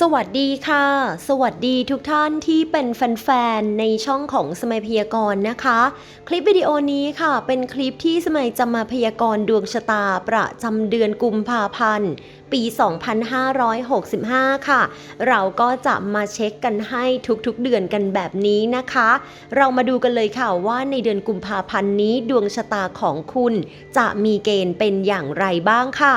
สวัสดีค่ะ สวัสดีทุกท่านที่เป็นแฟนๆ ในช่องของสมัยพยากรณ์นะคะ คลิปวิดีโอนี้ค่ะ เป็นคลิปที่สมัยจะมาพยากรณ์ดวงชะตาประจำเดือนกุมภาพันธ์ปี 2565 ค่ะ เราก็จะมาเช็คกันให้ทุกๆ เดือนกันแบบนี้นะคะ เรามาดูกันเลยค่ะว่าในเดือนกุมภาพันธ์นี้ดวงชะตาของคุณจะมีเกณฑ์เป็นอย่างไรบ้างค่ะ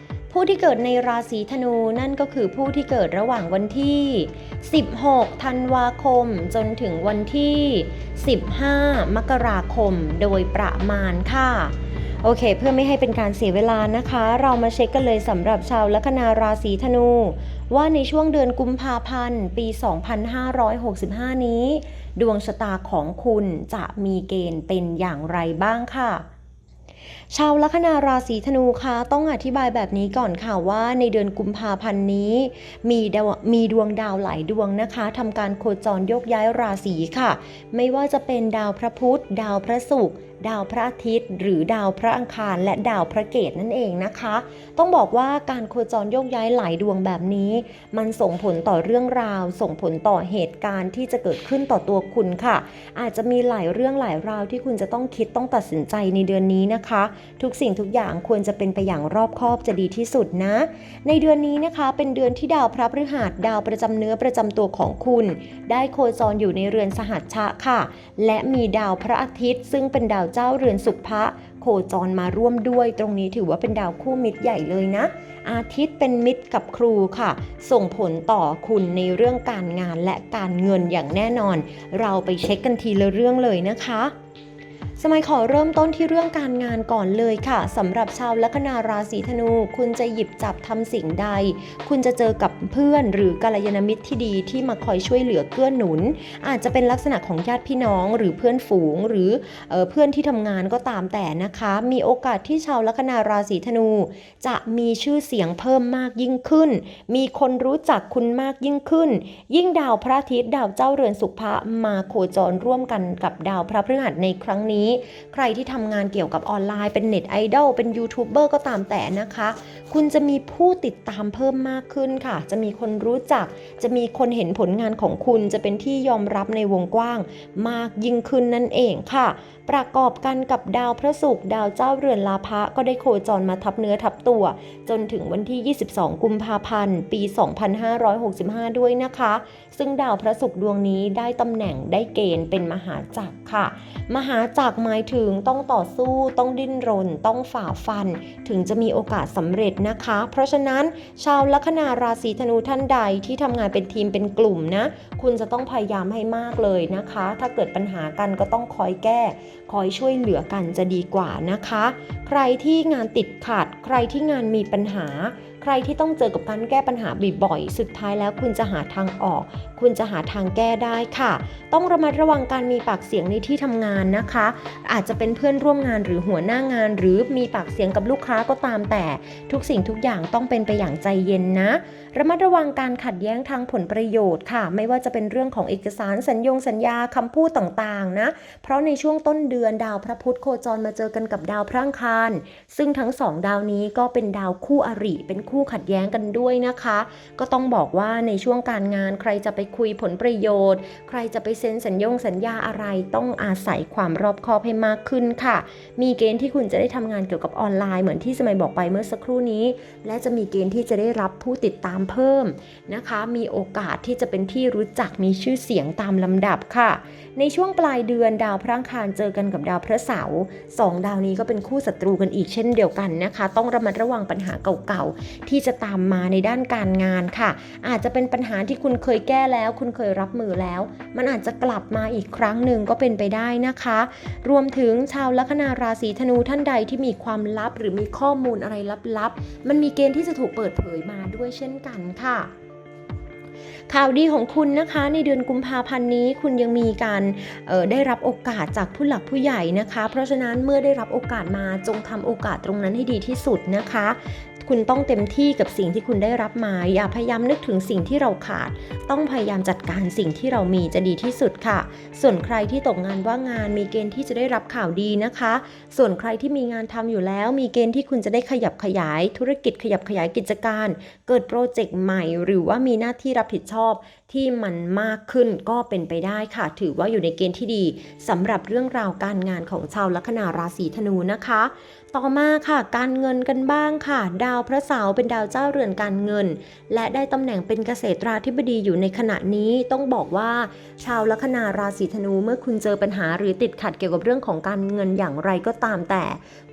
ผู้ที่เกิดในราศีธนูนั่นก็คือผู้ที่เกิดระหว่างวันที่ 16 ธันวาคม จนถึงวันที่ 15 มกราคมโดยประมาณค่ะ โอเค เพื่อไม่ให้เป็นการเสียเวลานะคะ เรามาเช็คกันเลยสำหรับชาวลัคนาราศีธนู ว่าในช่วงเดือนกุมภาพันธ์ ปี 2565 นี้ ดวงชะตาของคุณจะมีเกณฑ์เป็นอย่างไรบ้างค่ะ ชาวลัคนาราศีธนูคะต้องอธิบายแบบนี้ก่อนค่ะว่าในเดือนกุมภาพันธ์นี้ มีดาวมีดวงดาวหลายดวงนะคะทำการโคจรโยกย้ายราศีค่ะ ไม่ว่าจะเป็นดาวพระพุธดาวพระศุกร์ดาวพระอาทิตย์ หรือดาวพระอังคาร และดาวพระเกตนั่นเองนะคะ ต้องบอกว่าการโคจรโยกย้ายหลายดวงแบบนี้ มันส่งผลต่อเรื่องราว ส่งผลต่อเหตุการณ์ที่จะเกิดขึ้นต่อตัวคุณค่ะ อาจจะมีหลายเรื่องหลายราวที่คุณจะต้องคิดต้องตัดสินใจในเดือนนี้นะคะทุกสิ่งทุกอย่างควรจะเป็นไปอย่างรอบคอบจะดีที่สุดนะ ในเดือนนี้นะคะเป็นเดือนที่ดาวพระพฤหัสดาวประจำเนื้อประจำตัวของคุณ ได้โคจรอยู่ในเรือนสหัชชะค่ะ และมีดาวพระอาทิตย์ ซึ่งเป็นดาวเจ้าเรือนสุภะโคจรมาร่วมด้วย ตรงนี้ถือว่าเป็นดาวคู่มิตรใหญ่เลยนะ อาทิตย์เป็นมิตรกับครูค่ะ ส่งผลต่อคุณในเรื่องการงานและการเงินอย่างแน่นอน เราไปเช็คกันทีละเรื่องเลยนะคะ สมัยขอเริ่มต้นที่เรื่องการงานก่อนเลยค่ะสำหรับชาวลัคนาราศีธนู คุณจะหยิบจับทำสิ่งใด คุณจะเจอกับเพื่อนหรือกัลยาณมิตรที่ดีที่มาคอยช่วยเหลือเกื้อหนุน อาจจะเป็นลักษณะของญาติพี่น้องหรือเพื่อนฝูงหรือเออเพื่อนที่ทำงานก็ตามแต่นะคะ มีโอกาสที่ชาวลัคนาราศีธนู จะมีชื่อเสียงเพิ่มมากยิ่งขึ้น มีคนรู้จักคุณมากยิ่งขึ้น ยิ่งดาวพระอาทิตย์ดาวเจ้าเรือนสุภะมาโคจรร่วมกันกับดาวพระพฤหัสในครั้งนี้ใครที่ทำงานเกี่ยวกับออนไลน์เป็นเน็ตไอดอลเป็นยูทูบเบอร์ก็ตามแต่นะคะ คุณจะมีผู้ติดตามเพิ่มมากขึ้นค่ะ จะมีคนรู้จัก จะมีคนเห็นผลงานของคุณจะเป็นที่ยอมรับในวงกว้าง มากยิ่งขึ้นนั่นเองค่ะ ประกอบกันกับดาวพระศุกร์ดาวเจ้าเรือนลาภะก็ได้โคจรมาทับเนื้อทับตัว จนถึงวันที่ 22 กุมภาพันธ์ ปี 2565 ด้วยนะคะ ซึ่งดาวพระศุกร์ดวงนี้ได้ตำแหน่งได้เกณฑ์เป็นมหาจักรค่ะ มหาจักรหมายถึงต้องต่อสู้ต้องดิ้นรน ต้องฝ่าฟัน ถึงจะมีโอกาสสำเร็จนะคะ เพราะฉะนั้นชาวลัคนาราศีธนูท่านใดที่ทำงานเป็นทีมเป็นกลุ่มนะ คุณจะต้องพยายามให้มากเลยนะคะ ถ้าเกิดปัญหากันก็ต้องคอยแก้ คอยช่วยเหลือกันจะดีกว่านะคะ ใครที่งานติดขัด ใครที่งานมีปัญหา ใครที่ต้องเจอกับการแก้ปัญหาบ่อยๆ สุดท้ายแล้วคุณจะหาทางออก คุณจะหาทางแก้ได้ค่ะ ต้องระมัดระวังการมีปากเสียงในที่ทำงานนะคะ อาจจะเป็นเพื่อนร่วมงานหรือหัวหน้างาน หรือมีปากเสียงกับลูกค้าก็ตามแต่ ทุกสิ่งทุกอย่างต้องเป็นไปอย่างใจเย็นนะ ระมัดระวังการขัดแย้งทางผลประโยชน์ค่ะ ไม่ว่าจะเป็นเรื่องของเอกสารสัญญงสัญญาคำพูดต่างๆนะ เพราะในช่วงต้นเดือนดาวพระพุธโคจรมาเจอกันกับดาวพระอังคาร ซึ่งทั้งสองดาวนี้ก็เป็นดาวคู่อริเป็นคู่ขัดแย้งกันด้วยนะคะ ก็ต้องบอกว่าในช่วงการงานใครจะไปคุยผลประโยชน์ ใครจะไปเซ็นสัญญงสัญญาอะไรต้องอาศัยความรอบคอบให้มากขึ้นค่ะ มีเกณฑ์ที่คุณจะได้ทำงานเกี่ยวกับออนไลน์เหมือนที่สมัยบอกไปเมื่อสักครู่นี้ และจะมีเกณฑ์ที่จะได้รับผู้ติดตามเพิ่มนะคะ มีโอกาสที่จะเป็นที่รู้จักมีชื่อเสียงตามลำดับค่ะ ในช่วงปลายเดือนดาวพระอังคารเจอกันกับดาวพระเสาร์สองดาวนี้ก็เป็นคู่ศัตรูกันอีกเช่นเดียวกันนะคะ ต้องระมัดระวังปัญหาเก่าๆที่จะตามมาในด้านการงานค่ะ อาจจะเป็นปัญหาที่คุณเคยแก้แล้ว คุณเคยรับมือแล้ว มันอาจจะกลับมาอีกครั้งหนึ่งก็เป็นไปได้นะคะ รวมถึงชาวลัคนาราศีธนูท่านใดที่มีความลับหรือมีข้อมูลอะไรลับๆ มันมีเกณฑ์ที่จะถูกเปิดเผยมาด้วยเช่นกันค่ะข่าวดีของคุณนะคะในเดือนกุมภาพันธ์นี้คุณยังมีการออได้รับโอกาสจากผู้หลักผู้ใหญ่นะคะ เพราะฉะนั้นเมื่อได้รับโอกาสมาจงทำโอกาสตรงนั้นให้ดีที่สุดนะคะ คุณต้องเต็มที่กับสิ่งที่คุณได้รับมา อย่าพยายามนึกถึงสิ่งที่เราขาด ต้องพยายามจัดการสิ่งที่เรามีจะดีที่สุดค่ะ ส่วนใครที่ตกงานว่างงานมีเกณฑ์ที่จะได้รับข่าวดีนะคะ ส่วนใครที่มีงานทำอยู่แล้ว มีเกณฑ์ที่คุณจะได้ขยับขยาย ธุรกิจขยับขยายกิจการ เกิดโปรเจกต์ใหม่ หรือว่ามีหน้าที่รับผิดชอบที่มันมากขึ้นก็เป็นไปได้ค่ะ ถือว่าอยู่ในเกณฑ์ที่ดีสำหรับเรื่องราวการงานของชาวลัคนาราศีธนูนะคะต่อมาค่ะ การเงินกันบ้างค่ะ ดาวพระเสาร์เป็นดาวเจ้าเรือนการเงิน และได้ตำแหน่งเป็นเกษตราธิบดีอยู่ในขณะนี้ต้องบอกว่า ชาวลัคนาราศีธนูเมื่อคุณเจอปัญหาหรือติดขัดเกี่ยวกับเรื่องของการเงินอย่างไรก็ตามแต่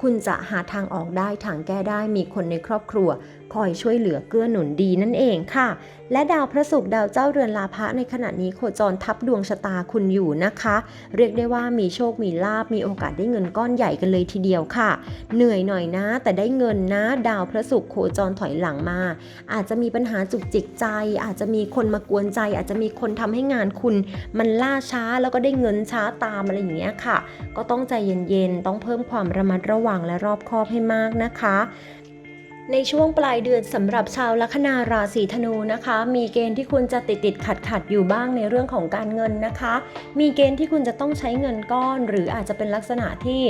คุณจะหาทางออกได้ทางแก้ได้มีคนในครอบครัว คอยช่วยเหลือเกื้อหนุนดีนั่นเองค่ะ และดาวพระศุกร์ดาวเจ้าเรือนลาภะในขณะนี้โคจรทับดวงชะตาคุณอยู่นะคะ เรียกได้ว่ามีโชคมีลาบมีโอกาสได้เงินก้อนใหญ่กันเลยทีเดียวค่ะ เหนื่อยหน่อยนะ แต่ได้เงินนะ ดาวพระศุกร์โคจรถอยหลังมา อาจจะมีปัญหาจุกจิกใจ อาจจะมีคนมากวนใจ อาจจะมีคนทำให้งานคุณ มันล่าช้าแล้วก็ได้เงินช้าตามอะไรอย่างเงี้ยค่ะ ก็ต้องใจเย็นๆต้องเพิ่มความระมัดระวังและรอบคอบให้มากนะคะ ในช่วงปลายเดือนสำหรับชาวลัคนาราศีธนูนะคะ มีเกณฑ์ที่คุณจะติดติดขัดขัดอยู่บ้างในเรื่องของการเงินนะคะ มีเกณฑ์ที่คุณจะต้องใช้เงินก้อน หรืออาจจะเป็นลักษณะที่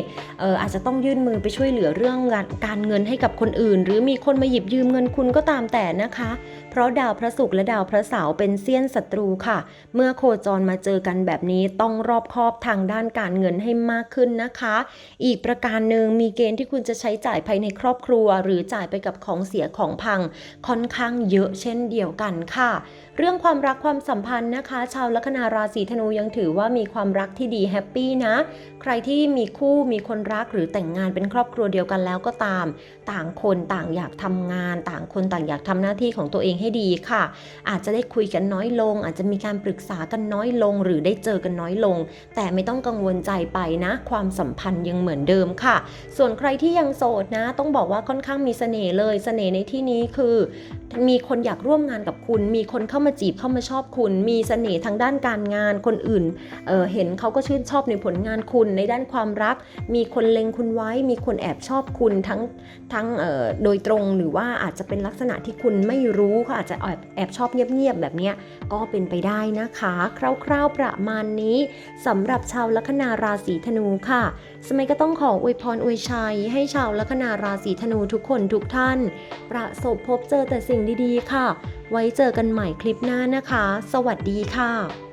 อออาจจะต้องยื่นมือไปช่วยเหลือเรื่องการเงินให้กับคนอื่น หรือมีคนมาหยิบยืมเงินคุณก็ตามแต่นะคะ เพราะดาวพระศุกร์และดาวพระเสาร์เป็นเสี้ยนศัตรูค่ะ เมื่อโคจรมาเจอกันแบบนี้ต้องรอบคอบทางด้านการเงินให้มากขึ้นนะคะ อีกประการหนึ่งมีเกณฑ์ที่คุณจะใช้จ่ายภายในครอบครัว หรือจ่ายไปกับของเสียของพังค่อนข้างเยอะเช่นเดียวกันค่ะ เรื่องความรักความสัมพันธ์นะคะ ชาวลัคนาราศีธนูยังถือว่ามีความรักที่ดีแฮปปี้นะ ใครที่มีคู่มีคนรักหรือแต่งงานเป็นครอบครัวเดียวกันแล้วก็ตาม ต่างคนต่างอยากทำงาน ต่างคนต่างอยากทำหน้าที่ของตัวเองให้ดีค่ะ อาจจะได้คุยกันน้อยลง อาจจะมีการปรึกษากันน้อยลง หรือได้เจอกันน้อยลง แต่ไม่ต้องกังวลใจไปนะ ความสัมพันธ์ยังเหมือนเดิมค่ะ ส่วนใครที่ยังโสดนะ ต้องบอกว่าค่อนข้างมีเสน่ห์เลยเสน่ห์ในที่นี้คือ มีคนอยากร่วมงานกับคุณ มีคนเข้ามาจีบเข้ามาชอบคุณ มีเสน่ห์ทางด้านการงานคนอื่นเเห็นเขาก็ชื่นชอบในผลงานคุณในด้านความรัก มีคนเล็งคุณไว้ มีคนแอบชอบคุณทั้งทั้งโดยตรงหรือว่าอาจจะเป็นลักษณะที่คุณไม่รู้เขาอาจจะแอบแอบชอบเงียบๆแบบนี้ก็เป็นไปได้นะคะ คร่าวๆประมาณนี้สำหรับชาวลัคนาราศีธนูค่ะ สมัยก็ต้องขออวยพรอวยชัยให้ชาวลัคนาราศีธนูทุกคนทุกท่านท่าน ประสบพบเจอแต่สิ่งดีๆ ค่ะ ไว้เจอกันใหม่คลิปหน้านะคะ สวัสดีค่ะ